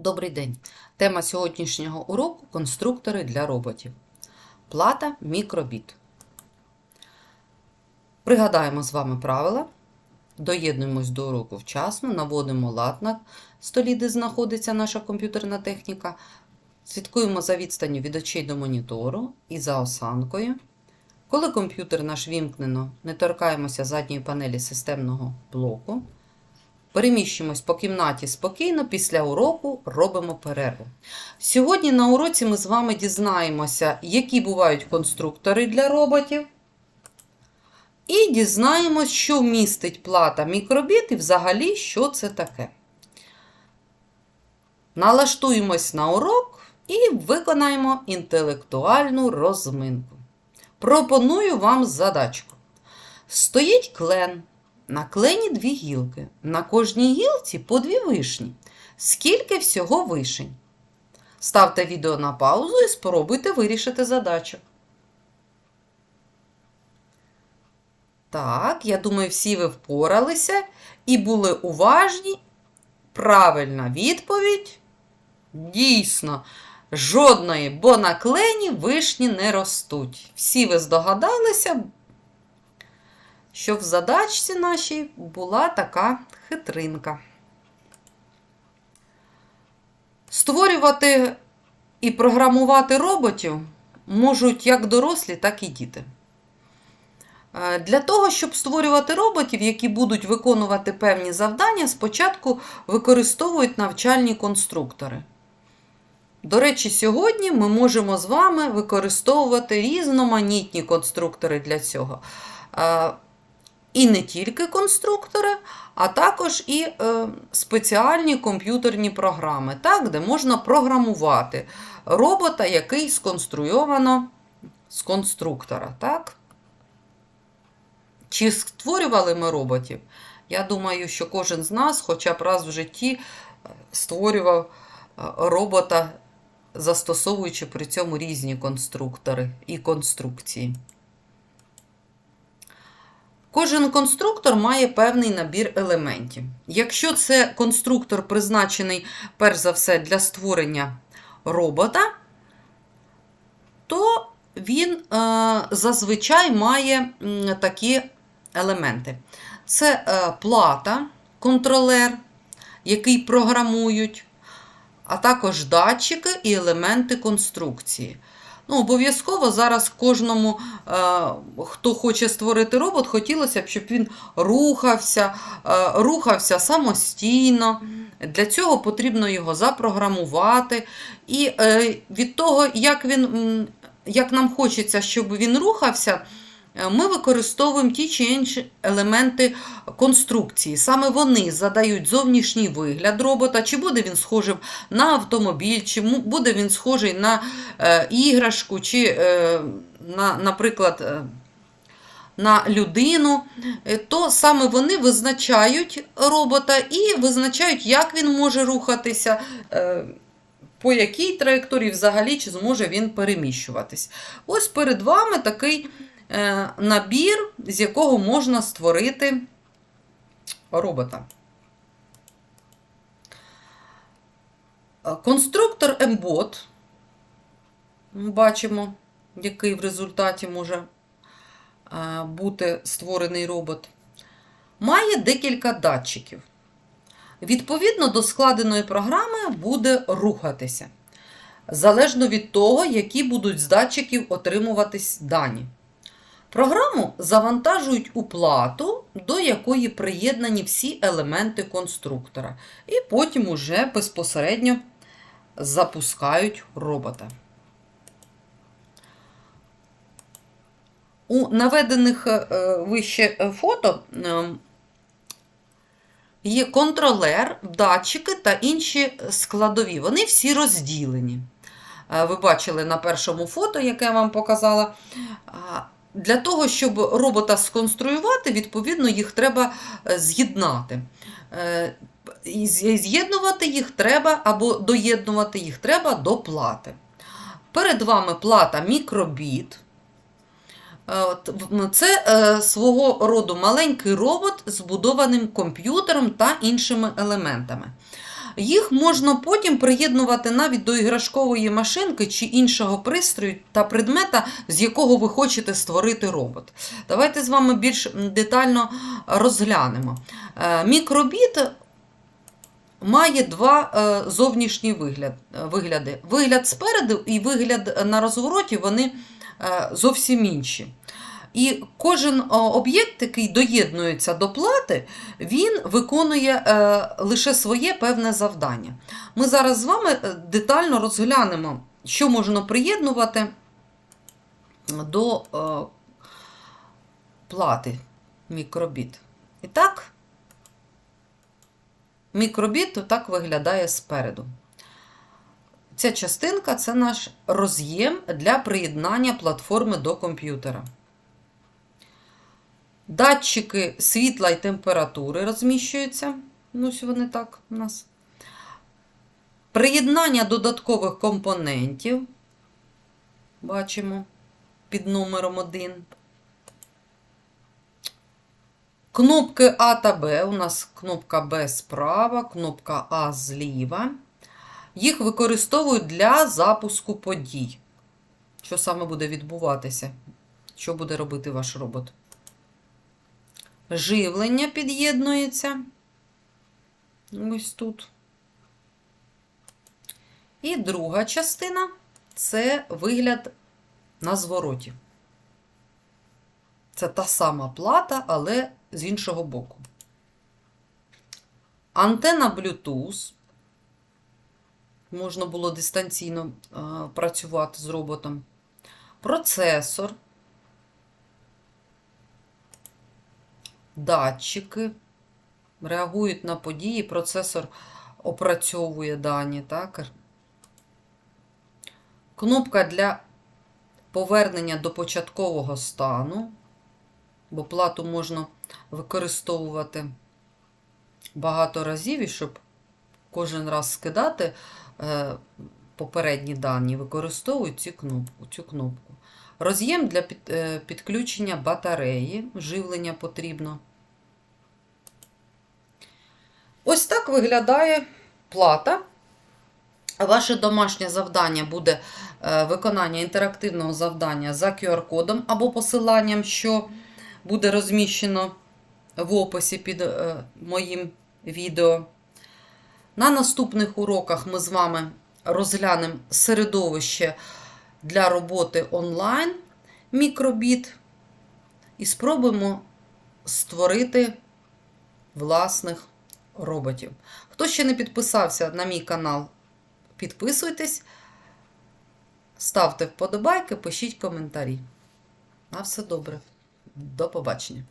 Добрий день! Тема сьогоднішнього уроку конструктори для роботів. Плата мікробіт. Пригадаємо з вами правила. Доєднуємось до уроку вчасно, наводимо лад на столі, де знаходиться наша комп'ютерна техніка. Слідкуємо за відстанню від очей до монітору і за осанкою. Коли комп'ютер наш вімкнено, не торкаємося задньої панелі системного блоку. Переміщуємось по кімнаті спокійно, після уроку робимо перерву. Сьогодні на уроці ми з вами дізнаємося, які бувають конструктори для роботів. І дізнаємось, що містить плата мікробіт і взагалі, що це таке. Налаштуємось на урок і виконаємо інтелектуальну розминку. Пропоную вам задачку. Стоїть клен. На клені дві гілки. На кожній гілці по дві вишні. Скільки всього вишень? Ставте відео на паузу і спробуйте вирішити задачу. Так, я думаю, всі ви впоралися і були уважні. Правильна відповідь. Дійсно, жодної, бо на клені вишні не ростуть. Всі ви здогадалися, що в задачці нашій була така хитринка. Створювати і програмувати роботів можуть як дорослі, так і діти. Е, Для того, щоб створювати роботів, які будуть виконувати певні завдання, спочатку використовують навчальні конструктори. До речі, сьогодні ми можемо з вами використовувати різноманітні конструктори для цього. І не тільки конструктори, а також і е, спеціальні комп'ютерні програми, так, де можна програмувати робота, який сконструйовано з конструктора. Так? Чи створювали ми роботів? Я думаю, що кожен з нас хоча б раз в житті е, створював е, робота, застосовуючи при цьому різні конструктори і конструкції. Кожен конструктор має певний набір елементів. Якщо це конструктор призначений, перш за все, для створення робота, то він е, зазвичай має такі елементи. Це е, плата, контролер, який програмують, а також датчики і елементи конструкції. Ну, Обов'язково зараз кожному, е, хто хоче створити робот, хотілося б, щоб він рухався, е, рухався самостійно. Для цього потрібно його запрограмувати. І е, від того, як, він, як нам хочеться, щоб він рухався, ми використовуємо ті чи інші елементи конструкції. Саме вони задають зовнішній вигляд робота, чи буде він схожим на автомобіль, чи буде він схожий на е, іграшку, чи, е, на, наприклад, е, на людину, е, то саме вони визначають робота і визначають, як він може рухатися. е, По якій траєкторії взагалі чи зможе він переміщуватись. Ось перед вами такий е, набір, з якого можна створити робота. Е, Конструктор MBOT. Бачимо, який в результаті може е, бути створений робот. Має декілька датчиків. Відповідно до складеної програми буде рухатися. Залежно від того, які будуть з датчиків отримуватись дані. Програму завантажують у плату, до якої приєднані всі елементи конструктора, і потім уже безпосередньо запускають робота. У наведених е, вище е, фото е, є контролер, датчики та інші складові. Вони всі розділені. Ви бачили на першому фото, яке я вам показала. Для того, щоб робота сконструювати, відповідно, їх треба е, з'єднати. Е, З'єднувати їх треба або доєднувати їх треба до плати. Перед вами плата мікробіт. Е, Це свого роду маленький робот з будованим комп'ютером та іншими елементами. Їх можна потім приєднувати навіть до іграшкової машинки чи іншого пристрою та предмета, з якого ви хочете створити робот. Давайте з вами більш детально розглянемо. Е, Мікробіт має два е, зовнішні е, вигляди. Вигляд спереду і вигляд на розвороті вони зовсім інші. І кожен об'єкт, який доєднується до плати, він виконує е, лише своє певне завдання. Ми зараз з вами е, детально розглянемо, що можна приєднувати до е, плати мікробіт. І так, мікробіт отак виглядає спереду. Ця частинка це наш роз'єм для приєднання платформи до комп'ютера. Датчики світла і температури розміщуються. Ну, ось вони так у нас. Приєднання додаткових компонентів. Бачимо під номером 1. Кнопки А та Б. У нас кнопка Б справа, кнопка А зліва. Їх використовують для запуску подій. Що саме буде відбуватися? Що буде робити ваш робот? Живлення під'єднується. Ось тут. І друга частина це вигляд на звороті. Це та сама плата, але з іншого боку. Антена Bluetooth. Можна було дистанційно працювати з роботом. Процесор. Датчики реагують на події, процесор опрацьовує дані. Так? Кнопка для повернення до початкового стану, бо плату можна використовувати багато разів, і щоб кожен раз скидати е, попередні дані, використовують цю кнопку. Цю кнопку. Роз'єм для е, підключення батареї, живлення потрібно. Ось так виглядає плата. Ваше домашнє завдання буде е, виконання інтерактивного завдання за QR-кодом або посиланням, що буде розміщено в описі під е, моїм відео. На наступних уроках ми з вами розглянемо середовище для роботи онлайн мікробіт і спробуємо створити власних роботів. Хто ще не підписався на мій канал, підписуйтесь, ставте вподобайки, пишіть коментарі. На все добре. До побачення.